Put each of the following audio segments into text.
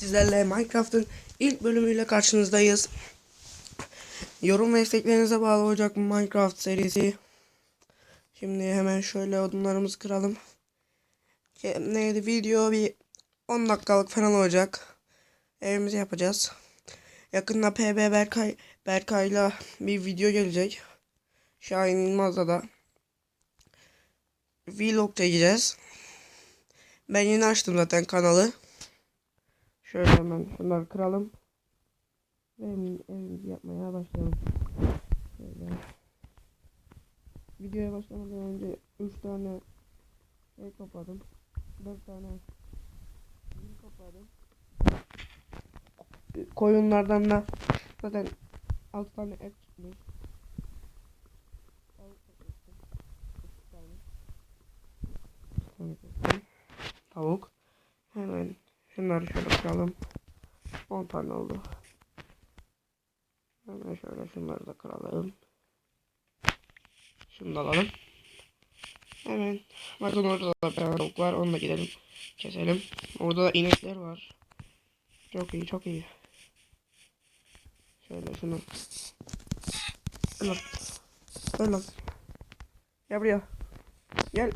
Sizlerle Minecraft'ın ilk bölümüyle karşınızdayız. Yorum ve isteklerinize bağlı olacak Minecraft serisi. Şimdi hemen şöyle odunlarımızı kıralım. Neydi video bir 10 dakikalık falan olacak. Evimizi yapacağız. Yakında PB Berkay Berkay'la bir video gelecek. Şahin Yılmaz'la da vlog çekeceğiz. Ben yeni açtım zaten kanalı. Şöyle hemen bunları kıralım. Ve evim- evimizi yapmaya başlayalım. Şöyle. Videoya başlamadan önce 3 tane şey topladım. 4 tane topladım. Koyunlardan da zaten 6 tane et çıkmış. Tavuk. Hemen Şunları şöyle kıralım. 10 tane oldu. Hemen şöyle şunları da kıralım. Şunu da alalım. Hemen bakın orada da bir tavuk var. Onu da gidelim. Keselim. Orada da inekler var. Çok iyi çok iyi. Şöyle şunu. Gel lan. Gel lan. Gel buraya. Gel.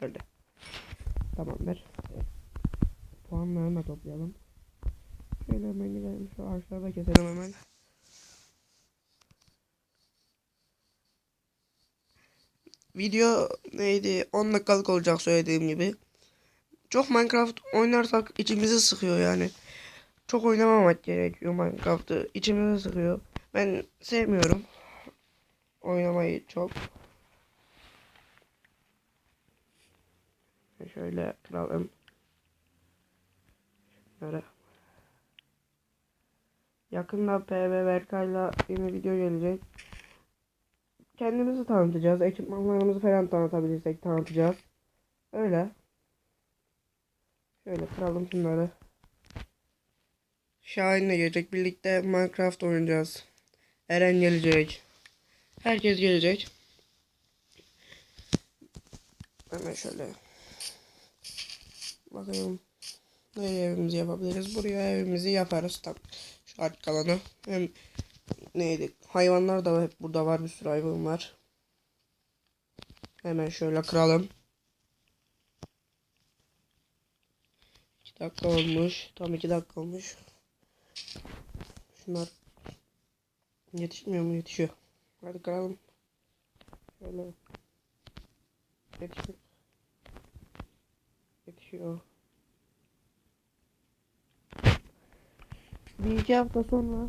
Öyle. Tamamdır puanlarını da toplayalım. Şöyle hemen gidelim şu ağaçları da keselim hemen. Video neydi 10 dakikalık olacak söylediğim gibi. Çok Minecraft oynarsak içimizi sıkıyor yani. Çok oynamamak gerekiyor Minecraft'ı. İçimizi sıkıyor. Ben sevmiyorum. Oynamayı çok. Şöyle kıralım. Şöyle. Yakında PB Berkay'la yeni video gelecek. Kendimizi tanıtacağız. Ekipmanlarımızı falan tanıtabilirsek tanıtacağız. Öyle. Şöyle kıralım şunları. Şahin'le gelecek. Birlikte Minecraft oynayacağız. Eren gelecek. Herkes gelecek. Hemen şöyle. Bakalım. Nereye evimizi yapabiliriz? Buraya evimizi yaparız. Tam şu arka kalanı. Hem neydi? Hayvanlar da hep burada var. Bir sürü hayvan var. Hemen şöyle kıralım. 2 dakika olmuş. Tam 2 dakika olmuş. Şunlar yetişmiyor mu? Yetişiyor. Hadi kıralım. Şöyle. Yetişiyor. Yetişiyor. Bir iki hafta sonra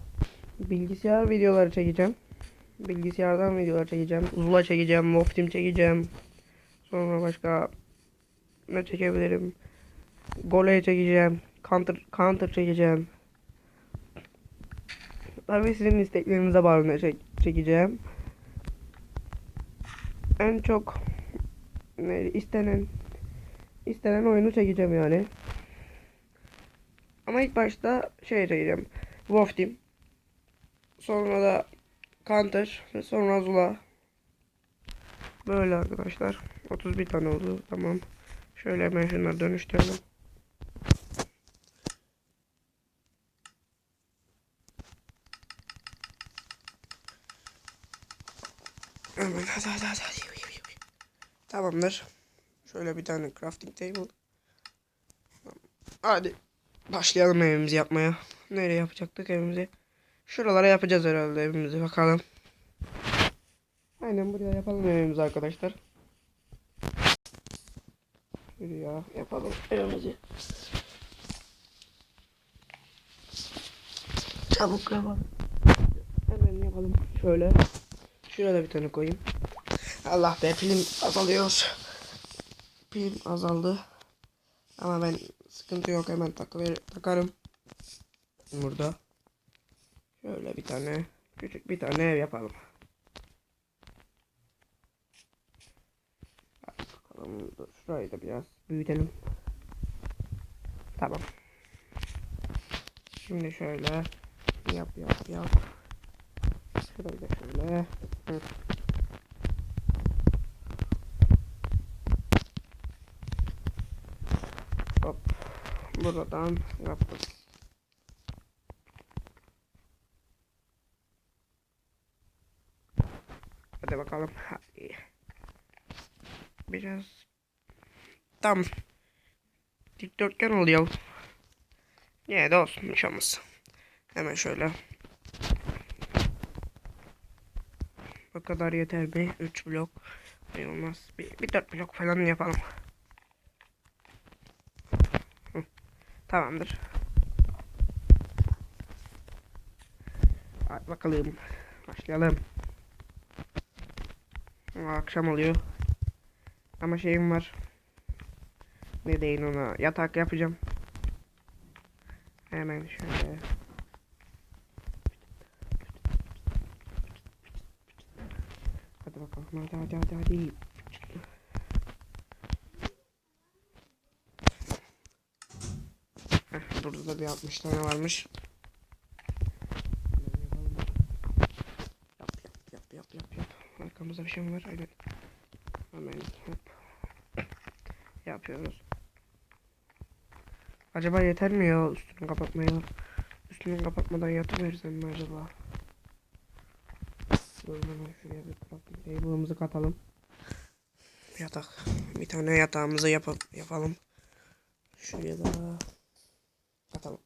bilgisayar videoları çekeceğim. Bilgisayardan videolar çekeceğim. Zula çekeceğim. Moftim çekeceğim. Sonra başka ne çekebilirim? Gole çekeceğim. Counter, counter çekeceğim. Tabii sizin isteklerinize bağlı ne çek, çekeceğim. En çok ne, istenen istenen oyunu çekeceğim yani. Ama ilk başta şey çekeceğim. Wolf Team. Sonra da Counter. Sonra Zula. Böyle arkadaşlar. 31 tane oldu. Tamam. Şöyle hemen şunları dönüştürelim. Hemen hadi hadi hadi. hadi. Tamamdır. Şöyle bir tane crafting table. Hadi. Başlayalım evimizi yapmaya. Nereye yapacaktık evimizi? Şuralara yapacağız herhalde evimizi bakalım. Aynen buraya yapalım evimizi arkadaşlar. Şuraya yapalım evimizi. Çabuk yapalım. Hemen yapalım. Şöyle. Şuraya da bir tane koyayım. Allah be pilim azalıyor. Pilim azaldı. Ama ben sıkıntı yok hemen takıver takarım. Burada. Şöyle bir tane küçük bir tane ev yapalım. Hadi bakalım dur şurayı da biraz büyütelim. Tamam. Şimdi şöyle yap yap yap. Şurayı da şöyle. Hı. Hop. Burayı buradan yaptık. Hadi bakalım. Hadi. Biraz tam dikdörtgen oluyor. Yine de olsun hiç. Hemen şöyle. Bu kadar yeter mi? 3 blok. Olmaz. Bir, bir 4 blok falan yapalım. Tamamdır. Hadi bakalım. Başlayalım. Akşam oluyor. Ama şeyim var. Ne deyin ona? Yatak yapacağım. Hemen şöyle. Hadi bakalım. Hadi hadi hadi hadi. Heh, burada da bir 60 tane varmış. Yap yap yap yap yap yap. Arkamızda bir şey mi var? Aynen. Hemen hop. Yapıyoruz. Acaba yeter mi ya üstünü kapatmaya? Üstünü kapatmadan yatıversem mi acaba? Şuraya bir crafting table'ımızı katalım. Yatak. Bir tane yatağımızı yapalım. Şuraya da katalım.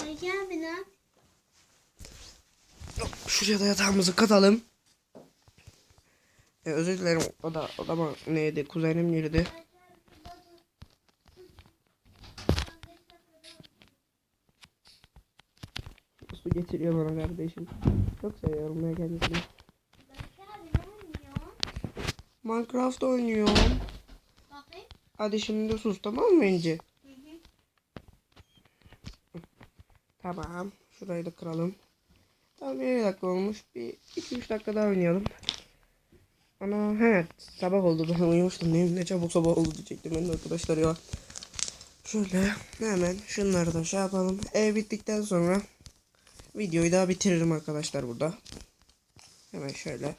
Ay gel bina. Şuraya da yatağımızı katalım. Ee, özür dilerim o da odama neydi kuzenim girdi. Su getiriyor bana kardeşim. Çok seviyorum ya kendisini. Minecraft oynuyorum. Hadi şimdi sus tamam mı İnci? Hı hı. Tamam. Şurayı da kıralım. Tamam 1 dakika olmuş. Bir 2-3 dakika daha oynayalım. Ana he sabah oldu ben uyumuştum. Ne, ne çabuk sabah oldu diyecektim ben de arkadaşlar ya. Şöyle hemen şunları da şey yapalım. Ev bittikten sonra videoyu daha bitiririm arkadaşlar burada. Hemen şöyle.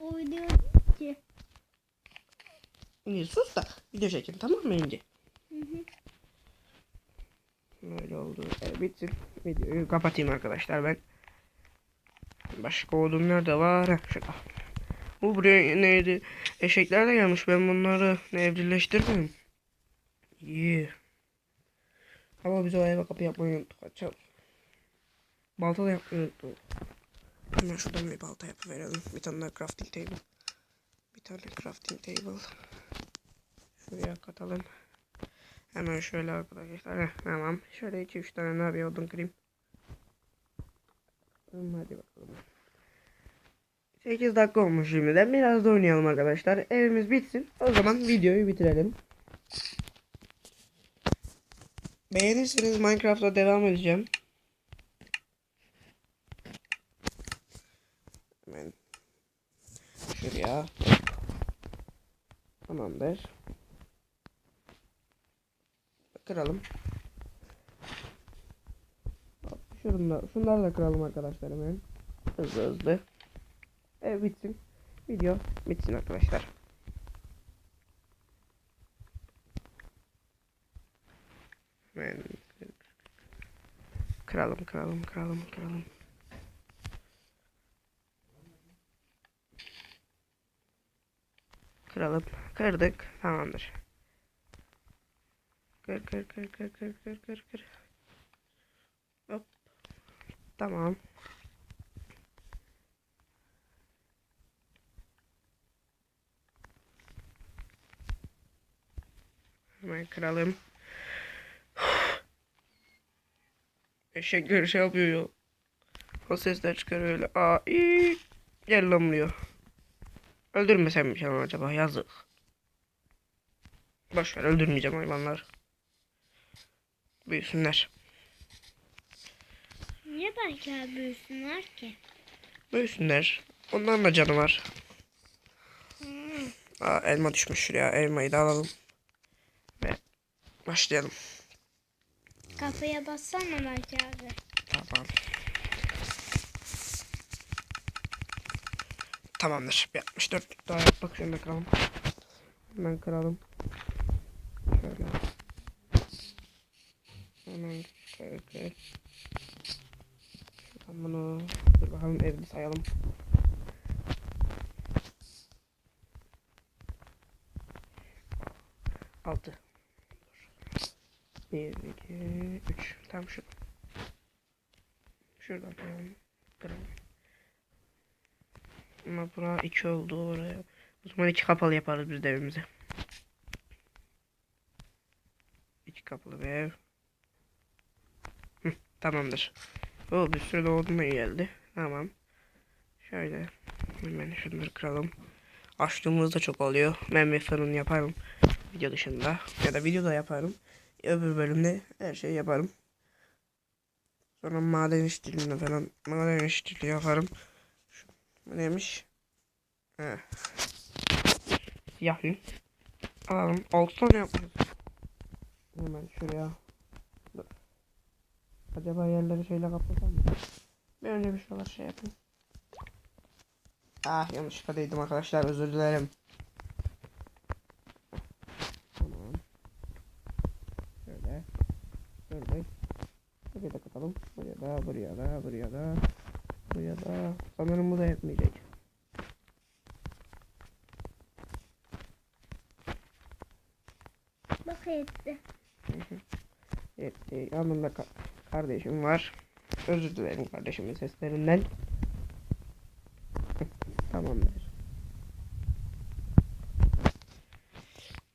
O video ki. Sus da video çekin tamam mı İnci? Hı hı. Öyle oldu. E, bitsin. Videoyu kapatayım arkadaşlar ben. Başka odun nerede var? Şurada. Bu buraya neydi? Eşekler de gelmiş. Ben bunları evcilleştirmeyeyim. İyi. Ama biz o eve kapı yapmayı unuttuk. Açalım. Balta da yapmayı unuttuk. Hemen şuradan bir balta yapıverelim. Bir tane daha crafting table. Bir tane crafting table. Şuraya katalım. Hemen şöyle arkadaşlar. Heh, tamam. Şöyle 2-3 tane daha bir odun kırayım. Hadi bakalım. 8 dakika olmuş şimdiden. Biraz da oynayalım arkadaşlar. Evimiz bitsin. O zaman videoyu bitirelim. Beğenirseniz Minecraft'a devam edeceğim. Hemen şuraya. Tamamdır. Kıralım. Da, şunları da kıralım arkadaşlar hemen. Hızlı hızlı. Evet bitsin. Video bitsin arkadaşlar. Hemen kıralım kıralım kıralım kıralım. Kıralım. Kırdık. Tamamdır. Kır kır kır kır kır kır kır kır. Hop. Tamam. Hemen kıralım. Eşekler şey yapıyor ya. O sesler çıkarıyor öyle. Aa iyi. Buraya. Öldürmesem mi canım acaba? Yazık. Boşver öldürmeyeceğim hayvanlar. Büyüsünler. Niye belki büyüsünler ki? Büyüsünler. Onların da canı var. Aa, elma düşmüş şuraya. Elmayı da alalım. Ve başlayalım. Kafaya bassana belki abi. Tamam. Tamamdır. Bir 64 daha yap. Bak şunu da kıralım. Hemen kıralım. Şöyle. Hemen kır. Şuradan bunu dur bakalım evde sayalım. Altı. Bir, iki, üç. Tam şu. Şuradan koyalım. Kıralım. Ama bura iki oldu oraya. O zaman iki kapalı yaparız biz de evimize. İki kapalı bir ev. Tamamdır. O bir sürü doğduğuna geldi. Tamam. Şöyle. Hemen şunları kıralım. Açtığımızda çok oluyor. Ben bir fırın yaparım. Video dışında. Ya da videoda yaparım. Öbür bölümde her şeyi yaparım. Sonra maden işçiliğine falan maden işçiliği yaparım. Şu, bu neymiş? He. Siyah. Alalım. 6 tane yapmışız. Hemen şuraya. Acaba yerleri şeyle kapatsam mı? Bir önce bir şuralar şey yapayım. Ah yanlışlıkla değdim arkadaşlar özür dilerim. Tamam. Şöyle. Şöyle. Buraya da katalım. Buraya da, buraya da, buraya da. Buraya da. Sanırım bu da yetmeyecek. Bak etti. Yetti. Yanımda ka- kardeşim var. Özür dilerim kardeşimin seslerinden. Tamamdır.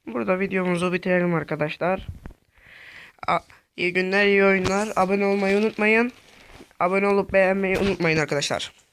Burada videomuzu bitirelim arkadaşlar. A- iyi günler, iyi oyunlar. Abone olmayı unutmayın. Abone olup beğenmeyi unutmayın arkadaşlar.